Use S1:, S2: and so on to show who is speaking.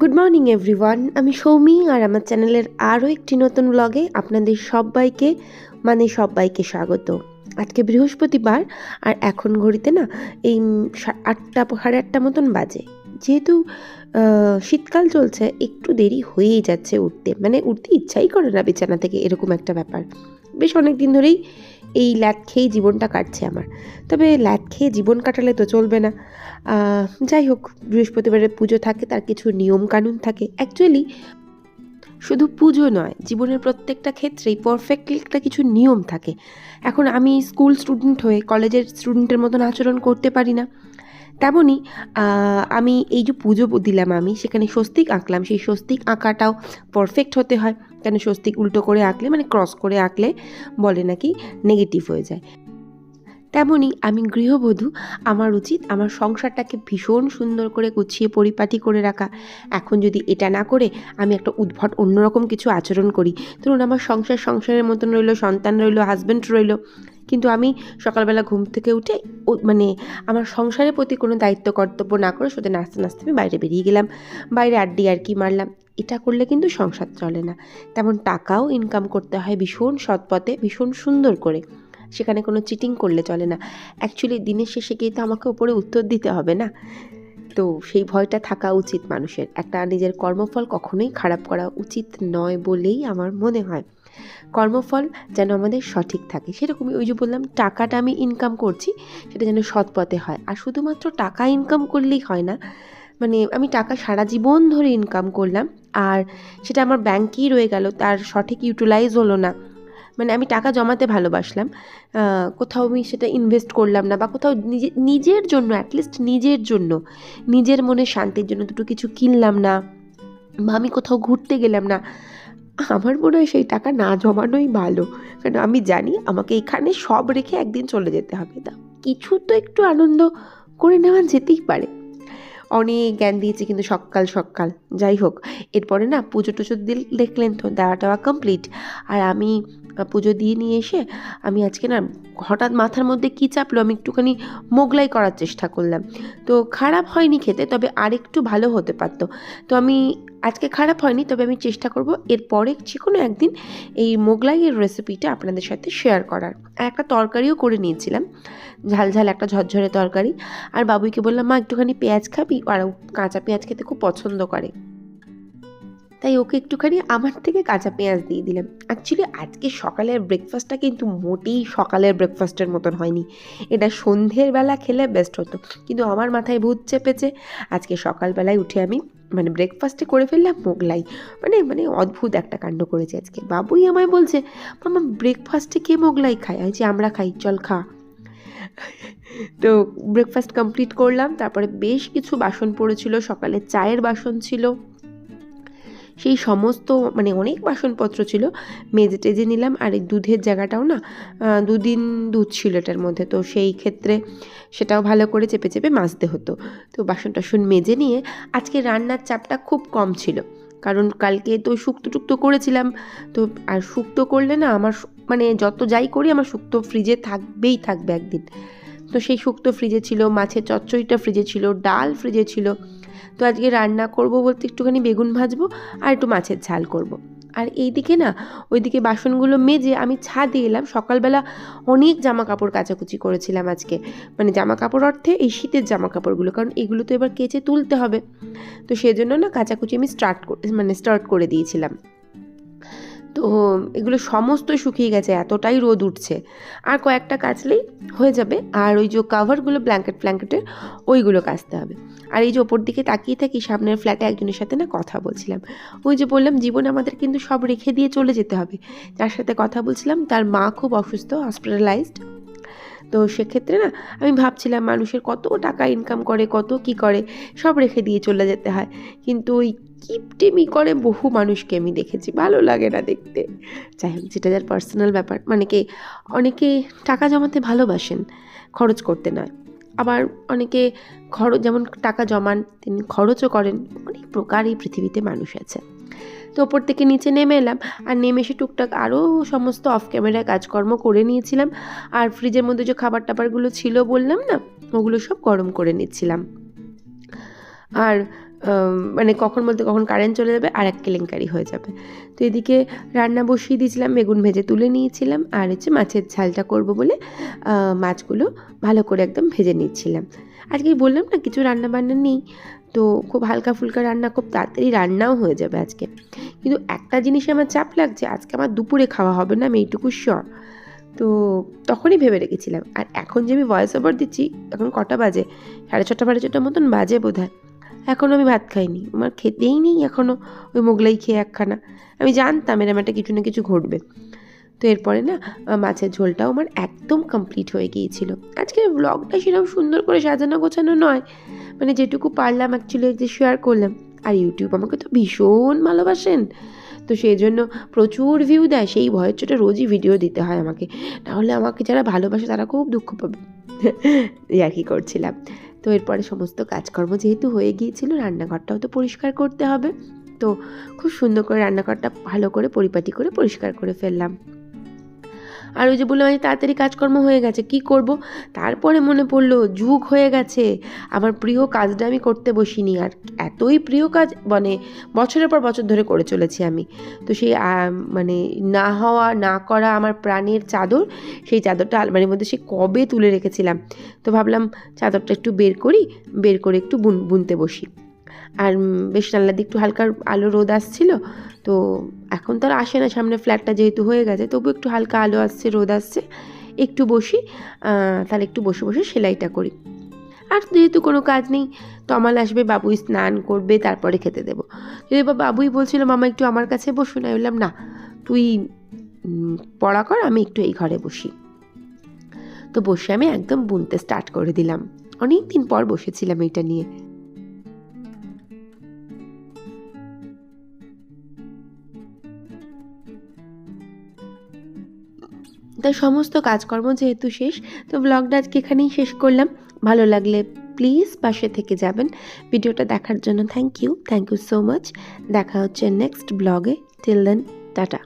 S1: Good morning everyone আমি সৌমি আর আমার চ্যানেলের আরও একটি নতুন ব্লগে আপনাদের সবাইকে মানে সবাইকে স্বাগত। আজকে বৃহস্পতিবার আর এখন ঘড়িতে না এই আটটা, সাড়ে আটটা মতন বাজে। যেহেতু শীতকাল চলছে, একটু দেরি হয়েই যাচ্ছে উঠতে। মানে উঠতে ইচ্ছাই করে না বিছানা থেকে, এরকম একটা ব্যাপার। বেশ অনেক দিন ধরেই এই ল্যাদ খেয়েই জীবনটা কাটছে আমার। তবে ল্যাদ খেয়ে জীবন কাটালে তো চলবে না। যাই হোক বৃহস্পতিবারের পুজো থাকে, তার কিছু নিয়ম কানুন থাকে। অ্যাকচুয়ালি শুধু পুজো নয়, জীবনের প্রত্যেকটা ক্ষেত্রেই পারফেক্টলি একটা কিছু নিয়ম থাকে। এখন আমি স্কুল স্টুডেন্ট হয়ে কলেজের স্টুডেন্টের মতন আচরণ করতে পারি না। তেমনই আমি এই যে পুজো দিলাম আমি, সেখানে স্বস্তিক আঁকলাম, সেই স্বস্তিক আঁকাটাও পারফেক্ট হতে হয়। কেন স্বস্তিক উল্টো করে আঁকলে মানে ক্রস করে আঁকলে বলে নাকি নেগেটিভ হয়ে যায়। তেমনই আমি গৃহবধূ, আমার উচিত আমার সংসারটাকে ভীষণ সুন্দর করে গুছিয়ে পরিপাটি করে রাখা। এখন যদি এটা না করে, আমি একটা উদ্ভট অন্যরকম কিছু আচরণ করি। ধরুন আমার সংসার সংসারের মতন রইল, সন্তান রইল হাজব্যান্ড রইল। কিন্তু আমি সকালবেলা ঘুম থেকে উঠে মানে আমার সংসারের প্রতি কোনো দায়িত্ব, কর্তব্য না করে সোজা নাচতে নাচতে আমি বাইরে বেরিয়ে গেলাম। বাইরে আড্ডি আর কি মারলাম। এটা করলে কিন্তু সংসার চলে না। তেমন টাকাও ইনকাম করতে হয় ভীষণ সৎপথে, ভীষণ সুন্দর করে। সেখানে কোনো চিটিং করলে চলে না। অ্যাকচুয়ালি দিনের শেষে গিয়ে তো আমাকে ওপরে উত্তর দিতে হবে না। তো সেই ভয়টা থাকা উচিত মানুষের। একটা নিজের কর্মফল কখনোই খারাপ করা উচিত নয় বলেই আমার মনে হয়। কর্মফল যেন আমাদের সঠিক থাকে। সেরকমই ওই যে বললাম, টাকাটা আমি ইনকাম করছি, সেটা যেন সৎ পথে হয়। আর শুধুমাত্র টাকা ইনকাম করলেই হয় না মানে আমি টাকা সারা জীবন ধরে ইনকাম করলাম, আর সেটা আমার ব্যাংকেই রয়ে গেল, তার সঠিক ইউটিলাইজ হলো না। মানে আমি টাকা জমাতে ভালোবাসলাম কোথাও আমি সেটা ইনভেস্ট করলাম না, বা কোথাও নিজে, নিজের জন্য অ্যাটলিস্ট নিজের জন্য, নিজের মনে শান্তির জন্য দুটো কিছু কিনলাম না, বা আমি কোথাও ঘুরতে গেলাম না, আমার মনে হয় সেই টাকা না জমানোই ভালো। কারণ আমি জানি আমাকে এখানে সব রেখে একদিন চলে যেতে হবে, তা কিছু তো একটু আনন্দ করে নেওয়া যেতেই পারে। অনেক জ্ঞান দিয়েছি কিন্তু সকাল সকাল। যাই হোক, এরপরে না পুজো টুজো দিল, দেখলেন তো দেওয়া টাওয়া কমপ্লিট আর আমি পুজো দিয়ে নিয়ে এসে আমি আজকে না হঠাৎ মাথার মধ্যে কী চাপলো আমি একটুখানি মোগলাই করার চেষ্টা করলাম। তো খারাপ হয়নি খেতে, তবে আরেকটু ভালো হতে পারতো। তো আমি আজকে খারাপ হয়নি, তবে আমি চেষ্টা করব এরপরে যে কোনো একদিন এই মোগলাইয়ের রেসিপিটা আপনাদের সাথে শেয়ার করার। একটা তরকারিও করে নিয়েছিলাম, ঝাল ঝাল একটা ঝরঝরে তরকারি। আর বাবুইকে বললাম, মা, একটুখানি পেঁয়াজ খাবি? আর কাঁচা পেঁয়াজ খেতে খুব পছন্দ করে। তাই ওকে একটুখানি আমার থেকে কাঁচা পেঁয়াজ দিয়ে দিলাম। অ্যাকচুয়ালি আজকে সকালের ব্রেকফাস্টটা কিন্তু মোটেই সকালের ব্রেকফাস্টের মতন হয়নি। এটা সন্ধ্যের বেলা খেলে বেস্ট হতো। কিন্তু আমার মাথায় ভূত চেপেছে। আজকে সকালবেলায় উঠে আমি মানে ব্রেকফাস্টে করে ফেললাম, মোগলাই। মানে মানে অদ্ভুত একটা কাণ্ড করেছে আজকে। বাবুই আমায় বলছে, মামা ব্রেকফাস্টে কে মোগলাই খায়? যে আমরা খাই, চল খা। তো ব্রেকফাস্ট কমপ্লিট করলাম, তারপরে বেশ কিছু বাসন পড়েছিল, সকালে চায়ের বাসন ছিল। সেই সমস্ত মানে অনেক বাসনপত্র ছিল। মেজে টেজে নিলাম। আর এই দুধের জায়গাটাও না দুদিন দুধ ছিল এটার মধ্যে। তো সেই ক্ষেত্রে সেটাও ভালো করে চেপে চেপে মাজতে হতো। তো বাসন টাসন মেজে নিয়ে আজকে রান্নার চাপটা খুব কম ছিল। কারণ কালকে তো শুক্তো টুক্তো করেছিলাম। তো আর শুক্তো করলে না আমার মানে যত যাই করি আমার শুক্তো ফ্রিজে থাকবেই থাকবে একদিন। তো সেই শুক্তো ফ্রিজে ছিল, মাছের চচ্চড়িটা ফ্রিজে ছিল, ডাল ফ্রিজে ছিল। তো আজকে রান্না করব বলতে একটুখানি বেগুন ভাজবো আর একটু মাছের ঝাল করব। আর এইদিকে না, ওইদিকে বাসনগুলো মেজে আমি ছাদে এলাম। সকালবেলা অনেক জামা কাপড় কাচাকুচি করেছিলাম আজকে। মানে জামা কাপড় অর্থে এই শীতের জামা কাপড়গুলো কারণ এগুলো তো এবার কেচে তুলতে হবে। তো সেজন্য না কাচাকুচি আমি স্টার্ট মানে স্টার্ট করে দিয়েছিলাম। তো এগুলো সমস্ত শুকিয়ে গেছে, এতটাই রোদ উঠছে। আর কয়েকটা কাচলেই হয়ে যাবে। আর ওই যে কাভারগুলো ব্ল্যাঙ্কেট ফ্ল্যাঙ্কেটের ওইগুলো কাচতে হবে। আর এই যে ওপর দিকে তাকিয়ে থাকি, সামনের ফ্ল্যাটে একজনের সাথে না কথা বলছিলাম। ওই যে বললাম, জীবনে আমাদের কিন্তু সব রেখে দিয়ে চলে যেতে হবে। যার সাথে কথা বলছিলাম, তার মা খুব অসুস্থ হসপিটালাইজড তো সেক্ষেত্রে না, আমি ভাবছিলাম, মানুষের কত টাকা ইনকাম করে, কত কি করে, সব রেখে দিয়ে চলে যেতে হয়। কিন্তু ওই কিপটেমি করে বহু মানুষকে আমি দেখেছি, ভালো লাগে না দেখতে। যাই হোক, যেটা যার পার্সোনাল ব্যাপার। মানে কি, অনেকে টাকা জমাতে ভালোবাসেন, খরচ করতে নয়। আবার অনেকে খরচ, যেমন টাকা জমান, তিনি খরচও করেন। অনেক প্রকার এই পৃথিবীতে মানুষ আছে। তো ওপর থেকে নিচে নেমে এলাম, আর নেমে এসে টুকটাক আরও সমস্ত অফ ক্যামেরায় কাজকর্ম করে নিয়েছিলাম। আর ফ্রিজের মধ্যে যে খাবার টাবারগুলো ছিল বললাম না, ওগুলো সব গরম করে নিচ্ছিলাম। আর মানে কখন বলতে কখন কারেন্ট চলে যাবে আর এক কেলেঙ্কারি হয়ে যাবে। তো এদিকে রান্না বসিয়ে দিয়েছিলাম, বেগুন ভেজে তুলে নিয়েছিলাম আর হচ্ছে মাছের ঝালটা করব বলে মাছগুলো ভালো করে একদম ভেজে নিচ্ছিলাম। আজকে বললাম না কিছু রান্না বান্না নেই, তো খুব হালকা ফুলকা রান্না, খুব তাড়াতাড়ি রান্নাও হয়ে যাবে আজকে। কিন্তু একটা জিনিসে আমার চাপ লাগছে, আজকে আমার দুপুরে খাওয়া হবে না, আমি এইটুকু শিওর তো তখনই ভেবে রেখেছিলাম, আর এখন যে আমি ভয়েস ওভার দিচ্ছি, এখন কটা বাজে? সাড়ে ছটা, সাড়ে ছটার মতন বাজে বোধ হয় এখনও আমি ভাত খাইনি। আমার খেতেই নেই এখনও ওই মোগলাই খেয়ে একখানা। আমি জানতাম এরম একটা কিছু না কিছু ঘটবে। তো এরপরে না মাছের ঝোলটাও আমার একদম কমপ্লিট হয়ে গিয়েছিল। আজকের ব্লগটা সেরকম সুন্দর করে সাজানো গোছানো নয়। মানে যেটুকু পারলাম অ্যাকচুয়ালি যে শেয়ার করলাম। আর ইউটিউব আমাকে তো ভীষণ ভালোবাসেন। তো সেই জন্য প্রচুর ভিউ দেয়। সেই ভয়ের চোটে রোজই ভিডিও দিতে হয় আমাকে। নাহলে আমাকে যারা ভালোবাসে তারা খুব দুঃখ পাবে। আর কি করছিলাম। তো এরপরে সমস্ত কাজকর্ম যেহেতু হয়ে গিয়েছিল, রান্নাঘরটাও তো পরিষ্কার করতে হবে। তো খুব সুন্দর করে রান্নাঘরটা ভালো করে পরিপাটি করে পরিষ্কার করে ফেললাম। আর ওই যে বললাম আজ তাড়াতাড়ি কাজকর্ম হয়ে গেছে, কি করব? তারপরে মনে পড়ল, যুগ হয়ে গেছে, আমার প্রিয় কাজটা আমি করতে বসিনি। আর এতই প্রিয় কাজ মানে বছরের পর বছর ধরে করে চলেছি আমি। তো সেই মানে না হওয়া, না করা আমার প্রাণের চাদর, সেই চাদরটা আলমারির মধ্যে সে কবে তুলে রেখেছিলাম? তো ভাবলাম চাদরটা একটু বের করি, বের করে একটু বুন, বুনতে বসি। আর বেশ জানলা দিয়ে একটু হালকা আলো রোদ আসছিল, তো এখন তো আর আসে না, সামনে ফ্ল্যাটটা যেহেতু হয়ে গেছে তবু একটু হালকা আলো আসছে, রোদ আসছে, একটু বসি তাহলে একটু বসে বসে সেলাইটা করি। আর যেহেতু কোনো কাজ নেই তমাল আসবে, বাবুই স্নান করবে, তারপরে খেতে দেবো। যদি বা বাবুই বলছিল, মামা, একটু আমার কাছে বসুন আমি বললাম, না, তুই পড়া কর, আমি একটু এই ঘরে বসি। তো বসে আমি একদম বুনতে স্টার্ট করে দিলাম। অনেক দিন পর বসেছিলাম এটা নিয়ে। তাই সমস্ত কাজকর্ম যেহেতু শেষ, তো ব্লগটা আজকে এখানেই শেষ করলাম। ভালো লাগলে প্লিজ পাশে থেকে যাবেন। ভিডিওটা দেখার জন্য thank you thank you so much দেখা হচ্ছে নেক্সট ব্লগে টিল দেন টাটা।